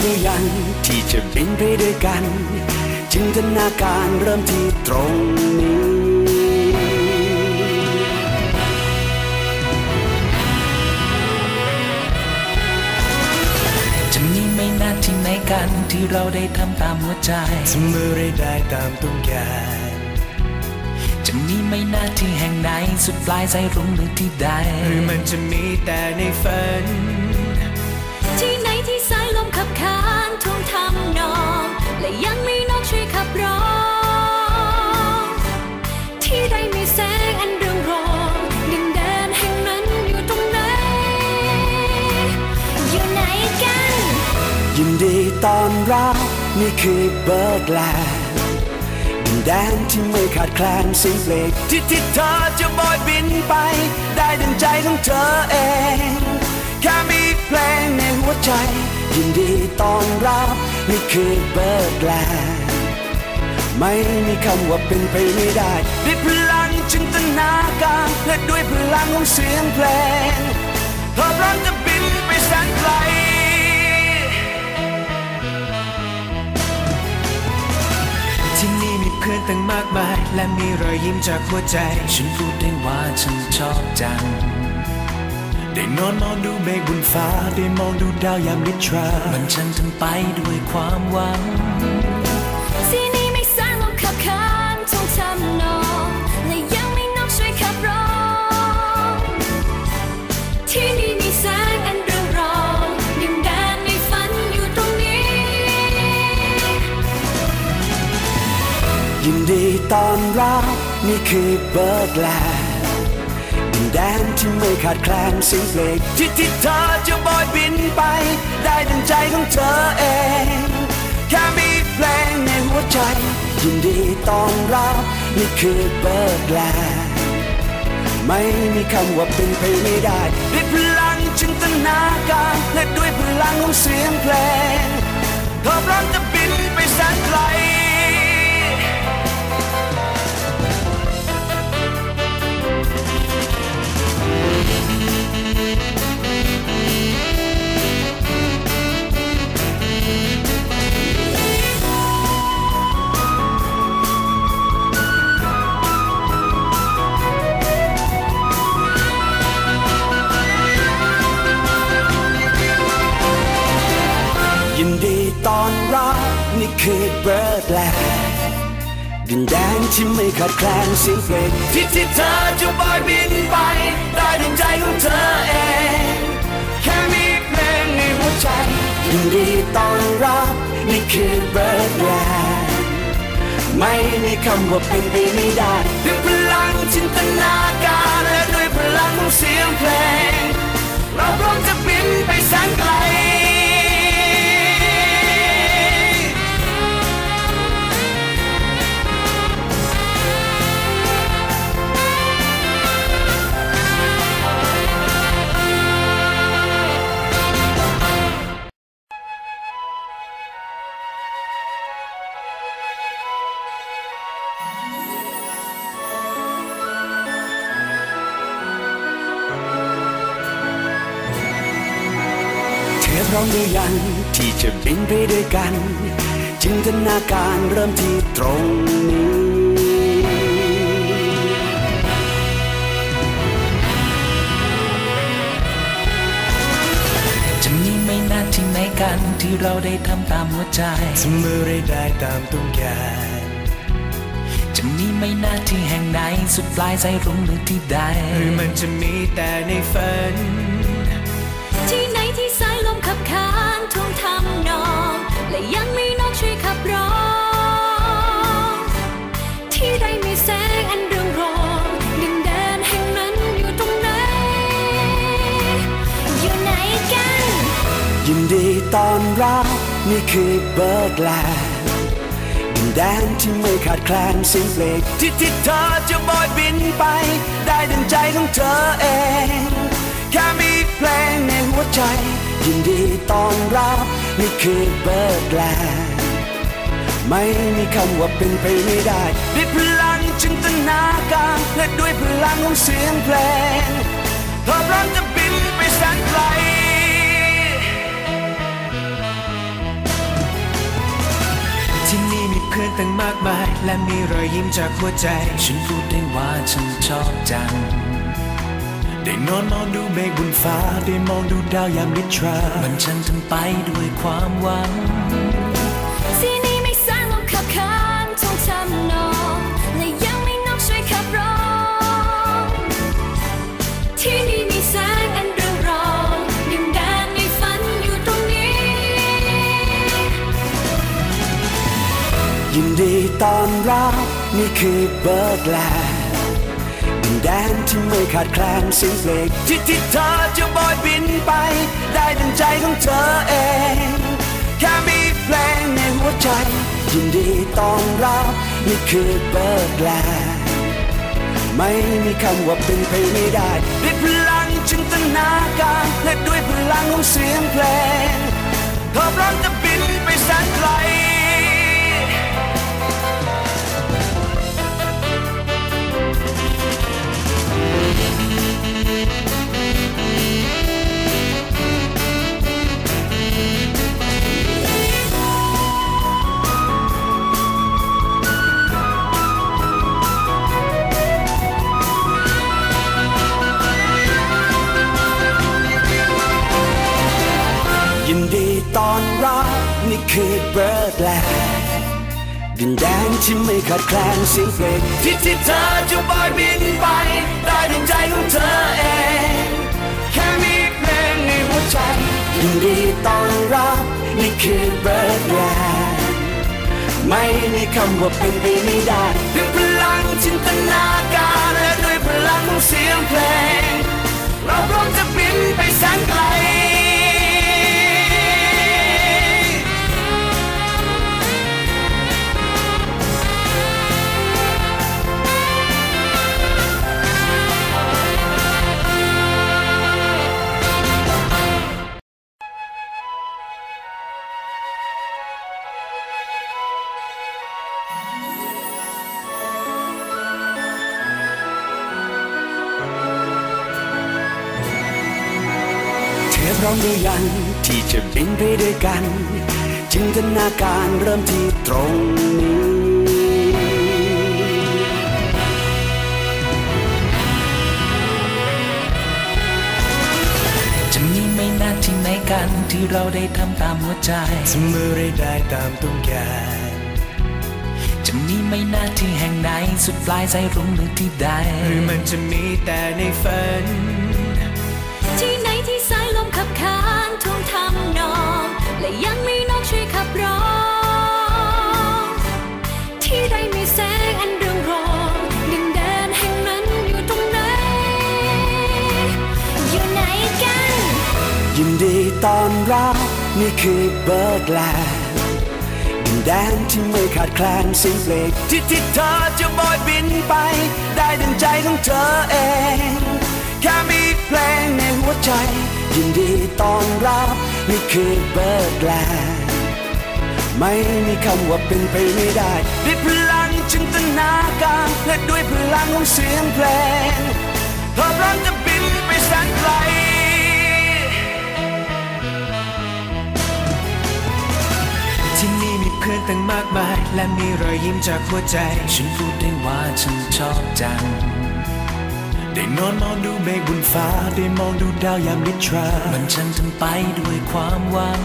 หรือยัง ที่จะบินไปด้วยกัน จินตนาการเริ่มที่ตรงนี้ จะมีไม่นานที่ไหนกันที่เราได้ทำตามหัวใจเสมอได้ได้ตามต้องการจะมีไม่นานที่แห่งไหนสุดปลายใจรุ่งหรือที่ใด หรือมันจะมีแต่ในฝันที่ไหนที่สายลม ขับขานท่วงทำนอง และยังมีนกช่วยขับร้อง ที่ใดมีแสงอันเรืองรองดินแดนแห่งนั้นอยู่ตรงไหน อยู่ไหนกัน ยินดีตอนรับนี่คือเบิร์ดแลนด์ดินแดนที่ไม่ขาดแคลนเสิ่งเพลงที่ที่เธอจะบอยบินไป ได้ดังใจของเธอเอง แค่มีเพลงในหัวใจ ยินดีต้อนรับ นี่คือเบิร์ดแลนด์ไม่มีคำว่าเป็นไปไม่ได้ด้วยพลังจินตนาการและด้วยพลังของเสียงเพลงเธอพร้อมจะบินไปแสนไกลที่นี่มีเพื่อนตั้งมากมาย และมีรอยยิ้มจากหัวใจ ฉันพูดได้ว่าฉันชอบจัง ได้นอนมองดูเมฆบนฟ้า ได้มองดูดาวยามนิทรา มันฉันทั้งไปด้วยความหวังที่นี่ไม่สายลมขับขานท่วงทำนอง และยังไมีนกช่วยขับร้อง ที่นี่มีแสงอันเรืองรองดินแดนในฝันอยู่ตรงนี้ ยินดีต้อนรับนี่คือเบิร์ดแลน ดินแดนที่ไม่ขาดแคลนเสียงเพลงที่ที่เธอจะบอยบินไป ได้ดังใจของเธอเอง แค่มีเพลงในหัวใจ ยินดีต้อนรับนี่คือเบิร์ดแลนด์ไม่มีคำว่าเป็นไปไม่ได้ด้วยพลังจินตนาการและด้วยพลังของเสียงเพลงเธอพร้อมจะบินไปแสนไกล คือเบิร์ดแลดินแดนที่ไม่ขาดแคลนเสียงเพลงที่ที่เธอจะบอยบินไปได้ดังใจของเธอเอง แค่มีเพลงในหัวใจยินดีต้อนรับนี่คือเบิร์ดแลไม่มีคำว่าเป็นไปไม่ได้ด้วยพลังจินตนาการและด้วยพลังของเสียงเพลง เราพร้อมจะบินไปแสนไกล ร้อมหรือยัง ที่จะบินไปด้วยกัน จินตนาการเริ่มที่ตรงนี้ จะมีไม่นานที่ไหนกันที่เราได้ทำตามหัวใจเสมอได้ได้ตามต้องการจะมีไม่นานที่แห่งไหนสุดปลายใจรุ่งหรือที่ใด หรือมันจะมีแต่ในฝัน ที่ไหนที่สา ยลมขับขานท่วงทำนอง และยังมีนกช่วยขับร้อง ที่ใดมีแสงอันเรืองรองดินแดนแห่งนั้นอยู่ตรงไหน อยู่ไหนกัน ยินดีตอนรับนี่คือเบิร์ดแลนด์ดินแดนที่ไม่ขาดแคลนเสียงเพลงที่ที่เธอจะบอยบินไป ได้ดังใจของเธอเอง แค่มีเพลง ต้อนรับ นี่คือเบิร์ดแลนด์ไม่มีคำว่าเป็นไปไม่ได้ด้วยพลังจินตนาการและด้วยพลังของเสียงเพลงเธอพร้อมจะบินไปแสนไกลที่นี่มีเพื่อนตั้งมากมาย และมีรอยยิ้มจากหัวใจ ฉันพูดได้ว่าฉันชอบจัง ได้นอนมองดูเมฆบนฟ้า ได้มองดูดาวยามนิทรา มันฉันทั้งไปด้วยความหวังที่นี่ไม่แสงลมขับขานทองทำนอง และยังไม่นกช่วยขับร้อง ที่นี่มีแสงอันเรืองรองดินแดนในฝันอยู่ตรงนี้ ยินดีต้อนรับนี่คือเบิร์ดแลน แดนที่ไม่ขาดแคลนเสียงเพลงที่ที่เธอจะบอยบินไป ได้ดังใจของเธอเอง แค่มีเพลงในหัวใจ ยินดีต้อนรับนี่คือเบิร์ดแลนไม่มีคำว่าเป็นไปไม่ได้ด้วยพลังจินตนาการและด้วยพลังของเสียงเพลงเธอพร้อมจะบินไปแสนไกล ยินดีตอนรับนี่คือเบิร์ดแลนด์ดินแดนที่ไม่ขาดแคลนเสียงเพลงที่ที่เธอจะบอยบินไปได้ดังใจของเธอเอง แค่มีเพลงในหัวใจ ยินดีตอนรับนี่คือเบิร์ดแลนด์ไม่มีคำว่าเป็นไปไม่ได้ด้วยพลังจินตนาการและด้วยพลังของเสียงเพลง เราพร้อมจะบินไปแสนไกล ร้อมหรือยัง ที่จะบินไปด้วยกัน จินตนาการเริ่มที่ตรงนี้ จะมีไม่นานที่ไหนกันที่เราได้ทำตามหัวใจเสมอได้ได้ตามต้องการจะมีไม่นานที่แห่งไหนสุดปลายใจรุ่งหรือที่ใดหรือมันจะมีแต่ในฝัน ขานท่วงทำนอง และยังมีนกช่วยขับร้อง ที่ใดมีแสงอันเรืองรองดินแดนแห่งนั้นอยู่ตรงไหน อยู่ไหนกัน ยินดีตอนรับนี่คือเบิร์ดแลนด์ดินแดนที่ไม่ขาดแคลนเสียงเพลงที่ที่เธอจะบอยบินไป ได้ดังใจของเธอเอง แค่มีเพลงในหัวใจ ยินดีต้อนรับ นี่คือเบิร์ดแลนด์ไม่มีคำว่าเป็นไปไม่ได้ด้วยพลังจินตนาการและด้วยพลังของเสียงเพลงเธอพร้อมจะบินไปแสนไกลที่นี่มีเพื่อนตั้งมากมาย และมีรอยยิ้มจากหัวใจ ฉันพูดได้ว่าฉันชอบจัง ได้นอนมองดูเมฆบนฟ้า ได้มองดูดาวยามนิทรา มันฉันทำไปด้วยความหวัง